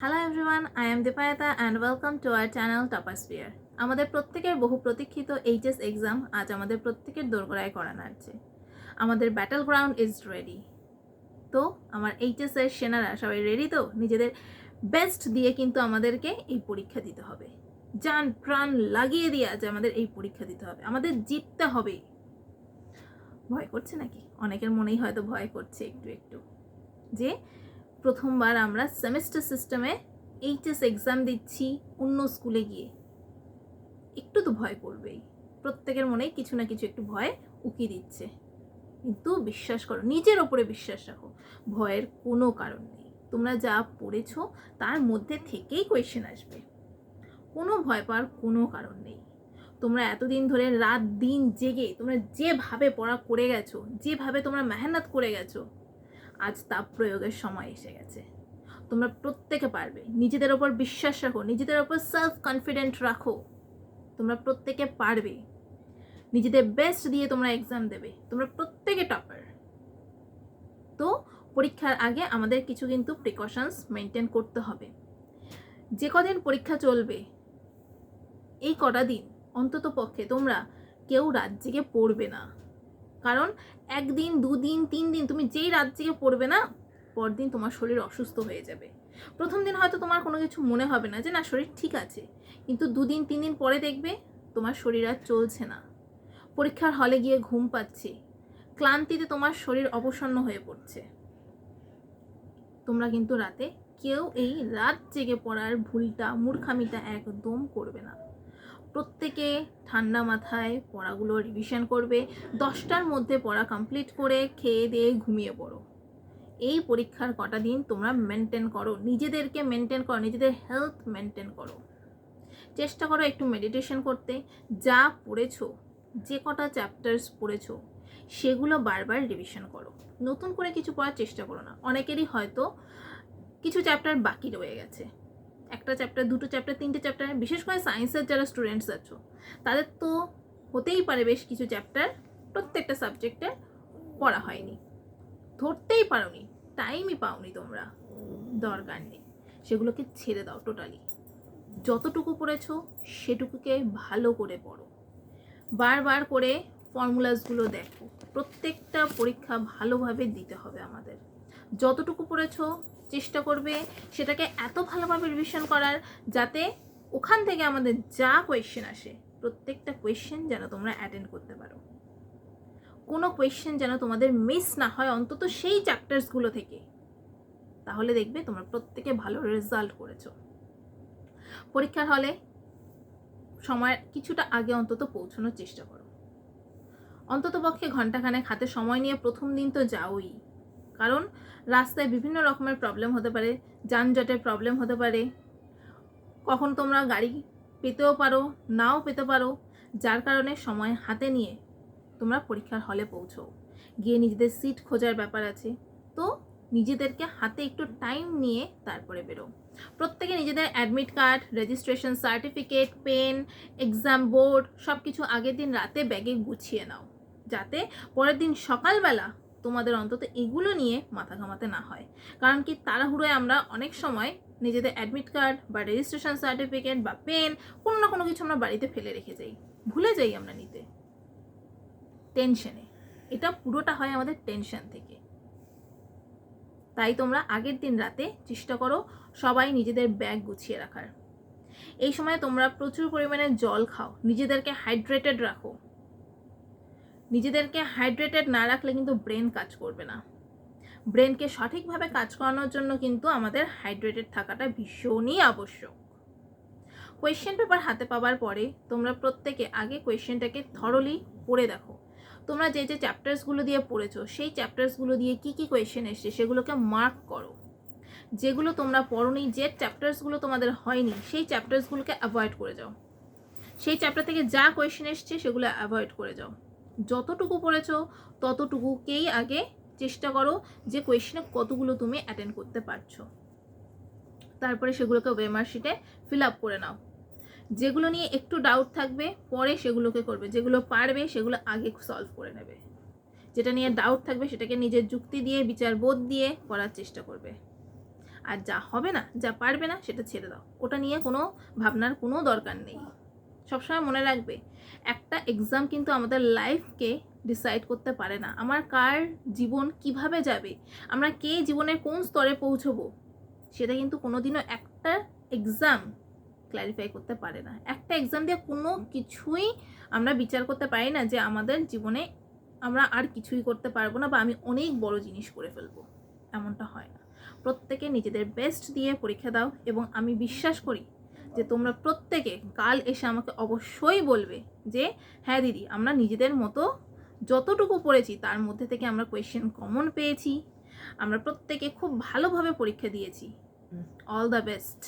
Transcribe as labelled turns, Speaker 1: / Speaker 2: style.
Speaker 1: Hello everyone I am Dipayata and welcome to our channel টপাসফিয়ার আমাদের প্রত্যেকের বহু প্রতীক্ষিত এইচএস এক্সাম আজ আমাদের প্রত্যেকের দোরগোড়ায় করানো আছে। আমাদের ব্যাটল গ্রাউন্ড ইজ রেডি তো আমার এইচএস এর সেনারা সবাই রেডি তো? নিজেদের বেস্ট দিয়ে কিন্তু আমাদেরকে এই পরীক্ষা দিতে হবে। যান, প্রাণ লাগিয়ে দিয়ে আজ আমাদের এই পরীক্ষা দিতে হবে। আমাদের জিততে হবে। ভয় করছে নাকি? অনেকের মনেই হয়তো ভয় করছে একটু একটু। যে প্রথমবার আমরা সেমিস্টার সিস্টেমে এইচএস এক্সাম দিচ্ছি অন্য স্কুলে গিয়ে। একটু তো ভয় করবেই। প্রত্যেকের মনেই কিছু না কিছু একটু ভয় উকি দিচ্ছে। কিন্তু বিশ্বাস করো, নিজের ওপরে বিশ্বাস রাখো, ভয়ের কোনো কারণ নেই। তোমরা যা পড়েছো তার মধ্যে থেকেই কোয়েশ্চেন আসবে। কোনো ভয় পাওয়ার কোনো কারণ নেই। তোমরা এতদিন ধরে রাত দিন জেগে তোমরা যেভাবে পড়া করে গেছো, যেভাবে তোমরা মেহনত করে গেছো আজ তাপ প্রয়োগের সময় এসে গেছে। তোমরা প্রত্যেকে পারবে। নিজেদের ওপর বিশ্বাস রাখো, নিজেদের ওপর সেলফ কনফিডেন্ট রাখো। তোমরা প্রত্যেকে পারবে। নিজেদের বেস্ট দিয়ে তোমরা এক্সাম দেবে। তোমরা প্রত্যেকে টপার তো পরীক্ষার আগে আমাদের কিছু কিন্তু প্রিকশনস মেনটেন করতে হবে। যে কদিন পরীক্ষা চলবে, এই কটা দিন অন্তত পক্ষে তোমরা কেউ রাত জেগে পড়বে না। কারণ একদিন, দুদিন তিন দিন তুমি যেই রাত জেগে পড়বে না, পরদিন তোমার শরীর অসুস্থ হয়ে যাবে। প্রথম দিন হয়তো তোমার কোনো কিছু মনে হবে না যে, না, শরীর ঠিক আছে। কিন্তু দুদিন তিন দিন পরে দেখবে তোমার শরীর আর চলছে না। পরীক্ষার হলে গিয়ে ঘুম পাচ্ছে। ক্লান্তিতে তোমার শরীর অবসন্ন হয়ে পড়ছে। তোমরা কিন্তু রাতে কেউ এই রাত জেগে পড়ার ভুলটা, মূর্খামিটা একদম করবে না। প্রত্যেকে ঠান্ডা মাথায় পড়াগুলো রিভিশন করবে। দশটার মধ্যে পড়া কমপ্লিট করে খেয়ে দিয়ে ঘুমিয়ে পড়ো। এই পরীক্ষার কটা দিন তোমরা মেনটেন করো। নিজেদেরকে মেনটেন করো, নিজেদের হেলথ মেনটেন করো। চেষ্টা করো একটু মেডিটেশন করতে। যা পড়েছো, যে কটা চ্যাপ্টার্স পড়েছো, সেগুলো বারবার রিভিশন করো। নতুন করে কিছু পড়ার চেষ্টা করো না। অনেকেরই হয়তো কিছু চ্যাপ্টার বাকি রয়ে গেছে। একটা চ্যাপ্টার দুটো চ্যাপ্টার তিনটে চ্যাপ্টার বিশেষ করে সায়েন্সের যারা স্টুডেন্টস আছো, তাদের তো হতেই পারে বেশ কিছু চ্যাপ্টার প্রত্যেকটা সাবজেক্টে পড়া হয়নি। ধরতেই পারোনি টাইমই পাওনি তোমরা, দরকার নেই। সেগুলোকে ছেড়ে দাও টোটালি যতটুকু পড়েছো, সেটুকুকে ভালো করে পড়ো। বারবার করে ফর্মুলাসগুলো দেখো, প্রত্যেকটা পরীক্ষা ভালোভাবে দিতে হবে আমাদের। যতটুকু পড়েছো চেষ্টা করবে সেটাকে এত ভালোভাবে রিভিশন করার যাতে ওখান থেকে আমাদের যা কোয়েশ্চেন আসে, প্রত্যেকটা কোয়েশ্চেন যেন তোমরা অ্যাটেন্ড করতে পারো। কোনো কোয়েশ্চেন যেন তোমাদের মিস না হয় অন্তত সেই চ্যাপ্টার্সগুলো থেকে। তাহলে দেখবে তোমরা প্রত্যেকে ভালো রেজাল্ট করেছ। পরীক্ষার হলে সময় কিছুটা আগে অন্তত পৌঁছানোর চেষ্টা করো। অন্তত পক্ষে ঘন্টাখানেক হাতে সময় নিয়ে প্রথম দিন তো যাওই। কারণ রাস্তায় বিভিন্ন রকমের প্রবলেম হতে পারে, যানজটের প্রবলেম হতে পারে। কখন তোমরা গাড়ি পেতেও পারো, নাও পেতে পারো, যার কারণে সময় হাতে নিয়ে তোমরা পরীক্ষার হলে পৌঁছো। গিয়ে নিজেদের সিট খোঁজার ব্যাপার আছে। তো নিজেদেরকে হাতে একটু টাইম নিয়ে তারপরে বেরো। প্রত্যেকে নিজেদের admit card registration certificate pen exam board সব কিছু আগের দিন রাতে ব্যাগে গুছিয়ে নাও। যাতে পরের দিন সকালবেলা তোমাদের অন্তত এগুলো নিয়ে মাথা ঘামাতে না হয়। কারণ কি তাড়াহুড়োয় আমরা অনেক সময় নিজেদের অ্যাডমিট কার্ড বা রেজিস্ট্রেশন সার্টিফিকেট বা পেন কোনো না কোনো কিছু আমরা বাড়িতে ফেলে রেখে যাই। ভুলে যাই আমরা নিতে। টেনশনে এটা পুরোটা হয় আমাদের টেনশন থেকে। তাই তোমরা আগের দিন রাতে চেষ্টা করো সবাই নিজেদের ব্যাগ গুছিয়ে রাখার। এই সময় তোমরা প্রচুর পরিমাণে জল খাও। নিজেদেরকে হাইড্রেটেড রাখো। নিজেদেরকে হাইড্রেটেড না রাখলে কিন্তু ব্রেন কাজ করবে না। ব্রেনকে সঠিকভাবে কাজ করানোর জন্য কিন্তু আমাদের হাইড্রেটেড থাকাটা ভীষণই আবশ্যক। কোয়েশ্চেন পেপার হাতে পাওয়ার পরে তোমরা প্রত্যেকে আগে কোয়েশ্চেনটাকে থরলি পড়ে দেখো। তোমরা যে যে চ্যাপ্টার্সগুলো দিয়ে পড়েছো, সেই চ্যাপ্টার্সগুলো দিয়ে কি কি কোয়েশ্চেন এসছে সেগুলোকে মার্ক করো। যেগুলো তোমরা পড়োনি, যে চ্যাপ্টার্সগুলো তোমাদের হয়নি, সেই চ্যাপ্টার্সগুলোকে অ্যাভয়েড করে যাও। সেই চ্যাপ্টার থেকে যা কোয়েশ্চেন এসছে সেগুলো অ্যাভয়েড করে যাও। যতটুকু পড়েছো ততটুকুকেই আগে চেষ্টা করো যে কোয়েশ্চেনে কতগুলো তুমি অ্যাটেন্ড করতে পারছ। তারপরে সেগুলোকে ওয়েমার শিটে ফিল আপ করে নাও। যেগুলো নিয়ে একটু ডাউট থাকবে, পরে সেগুলোকে করবে। যেগুলো পারবে, সেগুলো আগে সলভ করে নেবে। যেটা নিয়ে ডাউট থাকবে, সেটাকে নিজের যুক্তি দিয়ে বিচার বোধ দিয়ে করার চেষ্টা করবে। আর যা হবে না, যা পারবে না, সেটা ছেড়ে দাও। ওটা নিয়ে কোনো ভাবনার কোনো দরকার নেই। সবসময় মনে রাখবে, একটা এক্সাম কিন্তু আমাদের লাইফকে ডিসাইড করতে পারে না। আমার কার জীবন কীভাবে যাবে? আমরা কে জীবনের কোন স্তরে পৌঁছবো? সেটা কিন্তু কোনোদিনও একটা এক্সাম ক্ল্যারিফাই করতে পারে না। একটা এক্সাম দিয়ে কোনো কিছুই আমরা বিচার করতে পারি না যে আমাদের জীবনে আমরা আর কিছুই করতে পারব না বা আমি অনেক বড় জিনিস করে ফেলব। এমনটা হয় না। প্রত্যেকে নিজেদের বেস্ট দিয়ে পরীক্ষা দাও এবং আমি বিশ্বাস করি যে তোমরা প্রত্যেকে কাল এসে আমাকে অবশ্যই বলবে যে হ্যাঁ দিদি আমরা নিজেদের মতো যতটুকু পড়েছি তার মধ্যে থেকে আমরা কোয়েশ্চেন কমন পেয়েছি। আমরা প্রত্যেকে খুব ভালোভাবে পরীক্ষা দিয়েছি। All the best